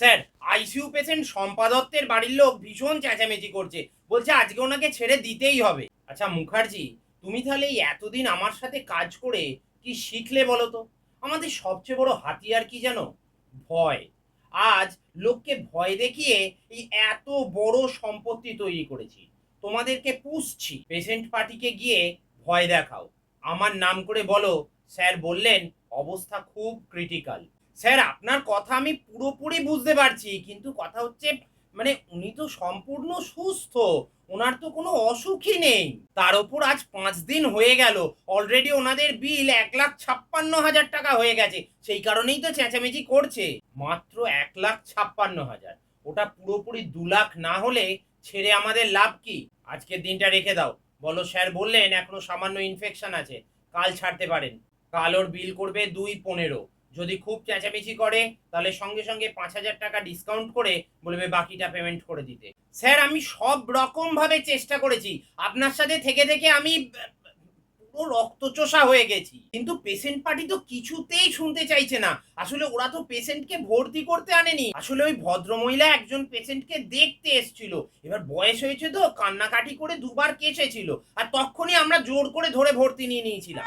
Sir ICU patient Shampa দত্তের বাড়ির লোক ভীষণ চেঁচামেচি করছে। বলছে, আজকে ওনাকে ছেড়ে দিতেই হবে। আচ্ছা মুখার্জি, তুমি তাহলে এই এতদিন আমার সাথে কাজ করে কি শিখলে বলো তো? আমাদের সবচেয়ে বড় হাতিয়ার কি জানো ভয়। আজ লোককে ভয় দেখিয়ে এই এত বড় সম্পত্তি তৈরি করেছি। তোমাদেরকে পুষছি। পেশেন্ট পার্টিকে গিয়ে ভয় দেখাও। আমার নাম করে বলো, স্যার বললেন, অবস্থা খুব ক্রিটিক্যাল স্যার, আপনার কথা আমি পুরোপুরি বুঝতে পারছি, কিন্তু কথা হচ্ছে মানে উনি তো সম্পূর্ণ সুস্থ, ওনার তো কোনো অসুখই নেই। তার উপর আজ পাঁচ দিন হয়ে গেল অলরেডি ওনাদের বিল এক লাখ ছাপ্পান্ন হাজার টাকা হয়ে গেছে, সেই কারণেই তো চেঁচামেচি করছে। মাত্র এক লাখ ছাপ্পান্ন হাজার, ওটা পুরোপুরি দু লাখ না হলে ছেড়ে আমাদের লাভ কি? আজকের দিনটা রেখে দাও। বলো, স্যার বললেন, এখনও সামান্য ইনফেকশন আছে, কাল ছাড়তে পারেন। কাল ওর বিল করবে দুই পনেরো। যদি খুব চেঁচামেচি করে, তাহলে সঙ্গে সঙ্গে পাঁচ হাজার টাকা ডিসকাউন্ট করে বলবে বাকিটা পেমেন্ট করে দিতে। স্যার, আমি সব রকম ভাবে চেষ্টা করেছি। আপনার সাথে থেকে থেকে আমি পুরো রক্তচোষা হয়ে গেছি। কিন্তু পেশেন্ট পার্টি তো কিছুতেই শুনতে চাইছে না। আসলে ওরা তো পেশেন্টকে ভর্তি করতে আনেনি। আসলে ওই ভদ্রমহিলা একজন পেশেন্টকে দেখতে এসেছিল। এবার বয়স হয়েছে তো, কান্নাকাটি করে দুবার কেসেছিল। আর তখনই আমরা জোর করে ধরে ভর্তি নিয়ে নিয়েছিলাম।